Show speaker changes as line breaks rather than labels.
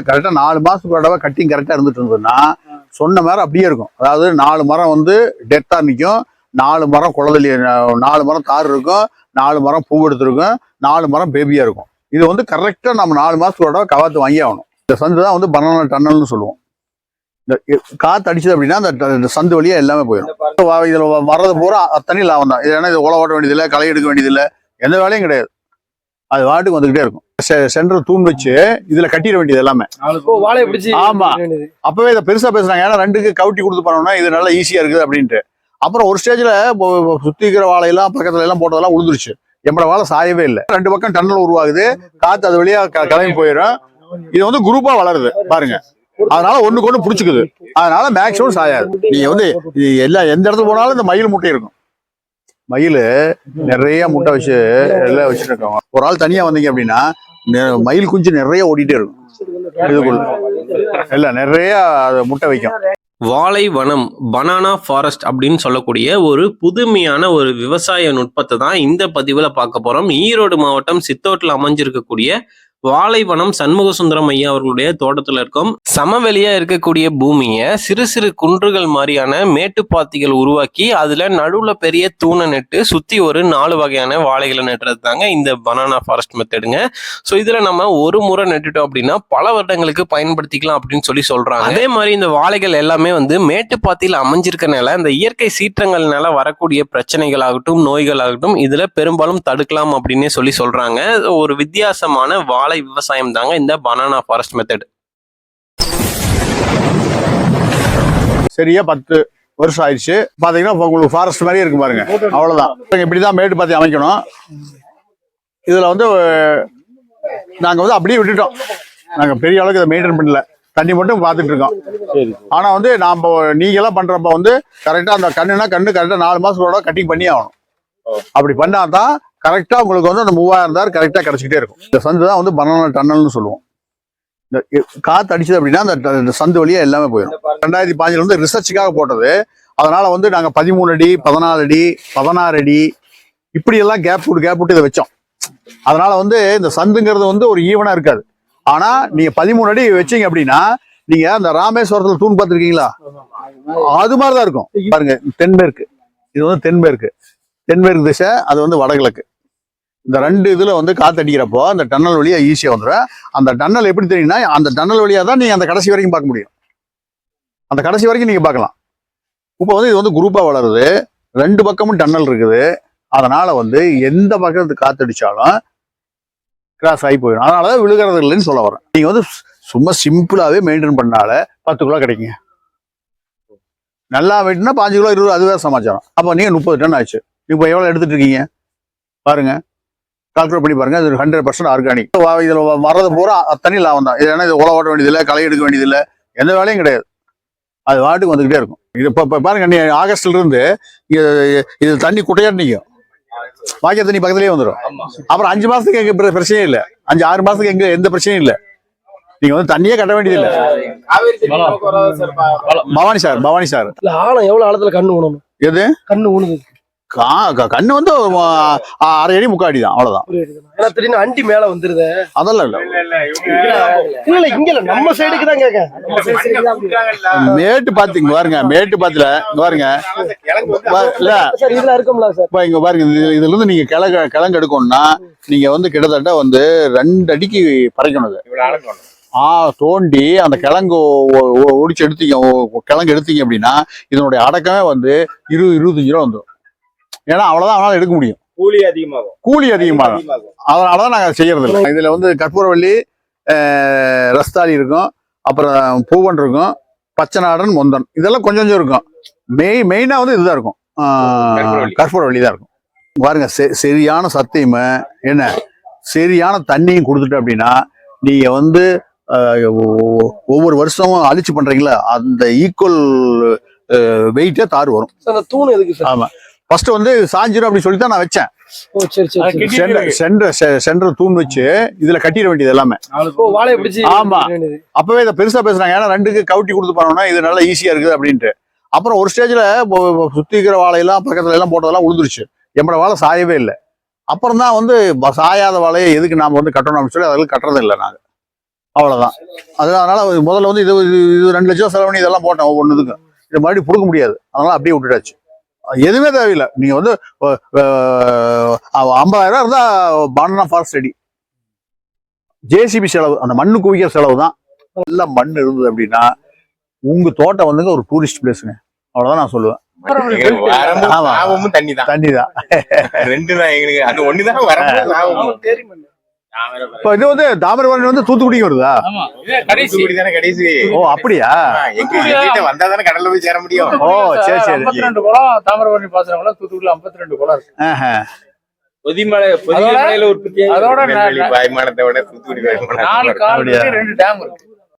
கரெக்டா நாலு மாசத்துக்கு தடவை கட்டிங் கரெக்டாக இருந்துட்டு இருந்ததுன்னா சொன்ன மரம் அப்படியே இருக்கும். அதாவது நாலு மரம் வந்து டெத்தாக நிற்கும் நாலு மரம் குழந்தை நாலு மரம் தார் இருக்கும். நாலு மரம் பூ எடுத்துருக்கும். நாலு மரம் பேபியா இருக்கும். இது வந்து கரெக்டா நம்ம நாலு மாசத்துக்கு தடவை கவாத்து வாங்கி ஆகணும். இந்த சந்து தான் வந்து பனானா டன்னல்னு சொல்லுவோம். இந்த காற்று அடிச்சது அப்படின்னா அந்த சந்து வழியா எல்லாமே போயிடும். இதில் இதுல வ- வர்றது பூரா அத்தனை லாபம் தான். இது ஏன்னா இது உழ ஓட்ட வேண்டியதில்லை களை எடுக்க வேண்டியதில்லை. எந்த வேலையும் கிடையாது. அது வாட்டுக்கு வந்துகிட்டே இருக்கும். சென்டர் தூண் வச்சு இதுல கட்டிட வேண்டியது எல்லாமே. ஆமா. அப்பவே இதை பெருசா பேசுறாங்க. ஏன்னா ரெண்டுக்கு கவுட்டி கொடுத்து பண்ணோம்னா இது நல்லா ஈஸியா இருக்குது அப்படின்ட்டு. அப்புறம் ஒரு ஸ்டேஜ்ல சுத்தி இருக்கிற வாழையெல்லாம் பக்கத்துல எல்லாம் போட்டதெல்லாம் உழுந்துருச்சு. எம்மட வாழை சாயவே இல்லை. ரெண்டு பக்கம் டன்னல் உருவாகுது. காத்து அது வழியா கிளம்பி போயிடும். இது வந்து குரூப்பா வளருது. பாருங்க. அதனால ஒண்ணுக்கு ஒண்ணு புடிச்சுக்குது. அதனால மேக்ஸிமம் சாயாது. நீங்க வந்து எல்லா எந்த இடத்துல போனாலும் இந்த மயில் முட்டை இருக்கும். மயில் நிறைய முட்டை வச்சு எல்லாம் வச்சுருக்காங்க ஒரு ஆள் தனியா வந்தீங்க அப்படின்னா மயில் குஞ்சு நிறைய ஓடிட்டே இருக்கும். இதுக்குள்ள. இல்ல நிறைய முட்டை வைக்கும்.
வாழை வனம் பனானா ஃபாரஸ்ட் அப்படின்னு சொல்லக்கூடிய ஒரு புதுமையான ஒரு விவசாய நுட்பத்தை தான் இந்த பதிவுல பார்க்க போறோம். ஈரோடு மாவட்டம் சித்தோட்டில் அமைஞ்சிருக்கக்கூடிய வாழைவனம் சண்முக சுந்தரம் ஐயா அவர்களுடைய தோட்டத்தில் இருக்கும். சமவெளியா இருக்கக்கூடிய பூமியை சிறு சிறு குன்றுகள் மாதிரியான மேட்டுப்பாத்திகள் உருவாக்கி அதுல நடுவுல பெரிய தூணை நட்டு சுத்தி ஒரு நாலு வகையான வாழைகளை நட்டுறது தாங்க இந்த பனானா ஃபாரஸ்ட் மெத்தடுங்க ஸோ இதுல நம்ம ஒரு முறை நட்டுட்டோம் அப்படின்னா பல வருடங்களுக்கு பயன்படுத்திக்கலாம் அப்படின்னு சொல்லி சொல்றாங்க. அதே மாதிரி இந்த வாழைகள் எல்லாமே வந்து மேட்டுப்பாத்தியில் அமைஞ்சிருக்கனால இந்த இயற்கை சீற்றங்கள்னால வரக்கூடிய பிரச்சனைகள் ஆகட்டும் நோய்கள் ஆகட்டும் இதுல பெரும்பாலும் தடுக்கலாம் அப்படின்னே சொல்லி சொல்றாங்க. ஒரு வித்தியாசமான வாழை விவசாயம் தாங்க இந்த பனானா ஃபாரஸ்ட் மெத்தட்
சரியா பத்து வருஷம் ஆயிடுச்சு. பாத்தீங்கன்னா உங்களுக்கு ஃபாரஸ்ட் மாதிரியே இருக்கு பாருங்க. அவ்வளவுதான். இப்படிதான் மேட்டு பார்த்து அமைக்கணும். இதுல வந்து நாங்க வந்து அப்படியே விட்டுட்டோம். நாங்க பெரிய அளவுக்கு இதை மெயின்டைன் பண்ணல. தண்ணி மட்டும் பார்த்துட்டு இருக்கோம். ஆனா வந்து நாம நீங்க எல்லாம் பண்றப்ப வந்து கரெக்டா அந்த கண்ணுனா கண்ணு கரெக்டா நாலு மாசத்தோட கட்டிங் பண்ணி ஆகணும். அப்படி பண்ணாதான் கரெக்டா உங்களுக்கு வந்து அந்த மூவாயிரம் தார் கரெக்டா கிடைச்சிக்கிட்டே இருக்கும். இந்த சந்து தான் வந்து பனானா டன்னல்னு சொல்லுவோம். இந்த காத்து அடிச்சது அப்படின்னா அந்த சந்து வழியா எல்லாமே போயிடும். ரெண்டாயிரத்தி பாஞ்சில் வந்து ரிசர்ச்சுக்காக போட்டது. அதனால வந்து நாங்க பதிமூணு அடி பதினாலு அடி பதினாறு அடி இப்படி எல்லாம் கேப் விட்டு கேப் விட்டு இதை வச்சோம். அதனால வந்து இந்த சந்துங்கிறது வந்து ஒரு ஈவனா இருக்காது. ஆனா நீங்க பதிமூணு அடி வச்சீங்க அப்படின்னா நீங்க அந்த ராமேஸ்வரத்துல தூண் பார்த்திருக்கீங்களா? அது மாதிரிதான் இருக்கும். பாருங்க தென்மேற்கு. இது வந்து தென்மேற்கு. தென்மேற்கு திசை அது வந்து வடகிழக்கு. இந்த ரெண்டு இதில் வந்து காத்தடிக்கிறப்போ அந்த டன்னல் வழியாக ஈஸியாக வந்துடும் அந்த டன்னல் எப்படி தெரியும்னா அந்த டன்னல் வழியாக தான் நீங்கள் அந்த கடைசி வரைக்கும் பார்க்க முடியும். அந்த கடைசி வரைக்கும் நீங்கள் பார்க்கலாம். இப்போ வந்து இது வந்து குரூப்பாக வளருது. ரெண்டு பக்கமும் டன்னல் இருக்குது. அதனால் வந்து எந்த பக்கத்து காத்தடிச்சாலும் கிராஸ் ஆகி போயிடும் அதனால தான் விழுகிறது இல்லைன்னு சொல்ல வரேன். நீங்கள் வந்து சும்மா சிம்பிளாகவே மெயின்டைன் பண்ணால பத்து கிலோ கிடைக்குங்க. நல்லா வெட்டினா பாஞ்சு கிலோ இருபது அதுவே சமாச்சாரம். அப்போ நீங்கள் முப்பது டன் ஆச்சு. இப்போ எவ்வளவு எடுத்துட்டு இருக்கீங்க பாருங்க. கால்குலேட் பண்ணி பாருங்க. இது ஹண்ட்ரட் பர்சன்ட் ஆர்கானிக் இதுல வர்றது பூரா அத்தனை லாபம் தான். இது ஏன்னா இது உழ ஓட்ட வேண்டியதில்லை களை எடுக்க வேண்டியதில்லை. எந்த வேலையும் கிடையாது. அது வாட்டுக்கு வந்துகிட்டே இருக்கும். இது இப்போ இப்போ பாருங்க நீ ஆகஸ்ட்ல இருந்து இது தண்ணி குட்டையாட்டு நிற்கும் வாக்கிய தண்ணி பக்கத்துலயே வந்துடும் அப்புறம் அஞ்சு மாசத்துக்கு எங்க பிர- பிரச்சனையும் இல்லை. அஞ்சு ஆறு மாசத்துக்கு எங்க எந்த பிரச்சனையும் இல்லை. நீங்க வந்து தண்ணியே கட்ட வேண்டியதில்லை. Bhavani sir Bhavani sir.
ஆழம் எவ்வளவு ஆழத்துல கண்ணு ஊனணும்?
எது?
கண்ணு
க- கண்ணு வந்து ஆ, அரை அடி முக்கால் அடி தான். அவ்வளவுதான்
ஏன்னா திடீர்னு அண்டி மேல வந்துருது.
அதெல்லாம் இல்லை.
இல்ல இல்ல இங்க இல்ல. நம்ம சைடுக்கு தான் கேட்க
மேட்டு பாத்தீங்க பாருங்க மேட்டு பாத்துல இங்க பாருங்க. இல்ல.
சார் இதுல இருக்கும்ல சார்.
இப்ப இங்க பாருங்க இது- இதுல இருந்து நீங்க கிழங்கு கிழங்கு எடுக்கணும்னா நீங்க வந்து கிட்டத்தட்ட வந்து ரெண்டு அடிக்கு பறைக்கணும் இது. ஆ தோண்டி அந்த கிழங்கு ஒடிச்சு எடுத்தீங்க கிழங்கு எடுத்தீங்க அப்படின்னா இதனுடைய அடக்கமே வந்து இருபது இருபத்தஞ்சு ரூபா வந்துடும் ஏன்னா அவ்வளவுதான் அவனால எடுக்க முடியும்.
கூலி அதிகமாகும்.
கூலி அதிகமாகும். அதனாலதான் நாங்க செய்யறது இல்லை இதுல வந்து கற்பூரவள்ளி அஹ், ரஸ்தாளி இருக்கும். அப்புறம் பூவன் இருக்கும். பச்சை நாடன் மொந்தன். இதெல்லாம் கொஞ்சம் கொஞ்சம் இருக்கும். மெய் மெயினா வந்து இதுதான் இருக்கும்.
கற்பூரவள்ளி.
தான் இருக்கும். பாருங்க செ- சரியான சத்தையும் என்ன? சரியான தண்ணியும் கொடுத்துட்டு அப்படின்னா நீங்க வந்து ஒவ்வொரு வருஷமும் அழிச்சு பண்றீங்களா? அந்த ஈக்குவல் வெயிட்டே தார் வரும்.
தூண் எதுக்கு சார்?
ஆமா. ஃபர்ஸ்ட் வந்து சாஞ்சிரும் அப்படின்னு சொல்லி தான் நான் வச்சேன்.
ஓ சரி சரி சரி.
சென்ற தூண் வச்சு இதுல கட்டிட வேண்டியது எல்லாமே. ஆமா. அப்பவே இதை பெருசா பேசுறாங்க. ஏன்னா ரெண்டுக்கு கவுட்டி கொடுத்து பண்ணோம்னா இது நல்லா ஈஸியா இருக்குது அப்படின்ட்டு. அப்புறம் ஒரு ஸ்டேஜ்ல சுத்தி இருக்கிற வாழையெல்லாம் பக்கத்துல எல்லாம் போட்டதெல்லாம் உழுந்துருச்சு. எம்மட வாழை சாயவே இல்லை. அப்புறம் தான் வந்து சாயாத வாழையை எதுக்கு நாம வந்து கட்டணும் அப்படின்னு சொல்லி அதெல்லாம் கட்டுறது இல்லை நாங்க. அவ்வளவுதான். அது அதனால முதல்ல வந்து இது இது ரெண்டு லட்சம் செலவு பண்ணி இதெல்லாம் போட்டோம் ஒவ்வொன்றுக்கும் இது மறுபடியும் கொடுக்க முடியாது. அதனால அப்படியே விட்டுட்டாச்சு. எதுவுமே தேவையில்லை. நீங்க வந்து ஐம்பதாயிரம் இருந்தா பானனா ஃபாரஸ்ட் ரெடி ஜேசிபி செலவு அந்த மண்ணு குவிக்கிற செலவு தான். எல்லாம் மண் இருந்தது அப்படின்னா உங்க தோட்டம் வந்துங்க ஒரு டூரிஸ்ட் பிளேஸுங்க அவ்வளவுதான் நான் சொல்லுவேன்.
தண்ணி தான்
தண்ணி தான்
ரெண்டு தான் எங்களுக்கு. அது ஒண்ணுதான்
இப்போ இது வந்து தாமிரபரணி வந்து தூத்துக்குடிக்கு வருதா?
தூத்துக்குடி தானே கடைசி?
ஓ அப்படியா?
எங்க எங்கிட்ட வந்தா தானே கடல்ல போய் சேர முடியும்.
ஓ சரி சரி.
ஐம்பத்தி ரெண்டு குளம் தாமிரபரணி பாசனம் குளம் தூத்துக்குடியில ஐம்பத்தி ரெண்டு குளம் இருக்கு.
ஆஹா.
பொதிமலை உற்பத்தி
அதோட
தூத்துக்குடி
நாலு ரெண்டு டேம் இருக்கு.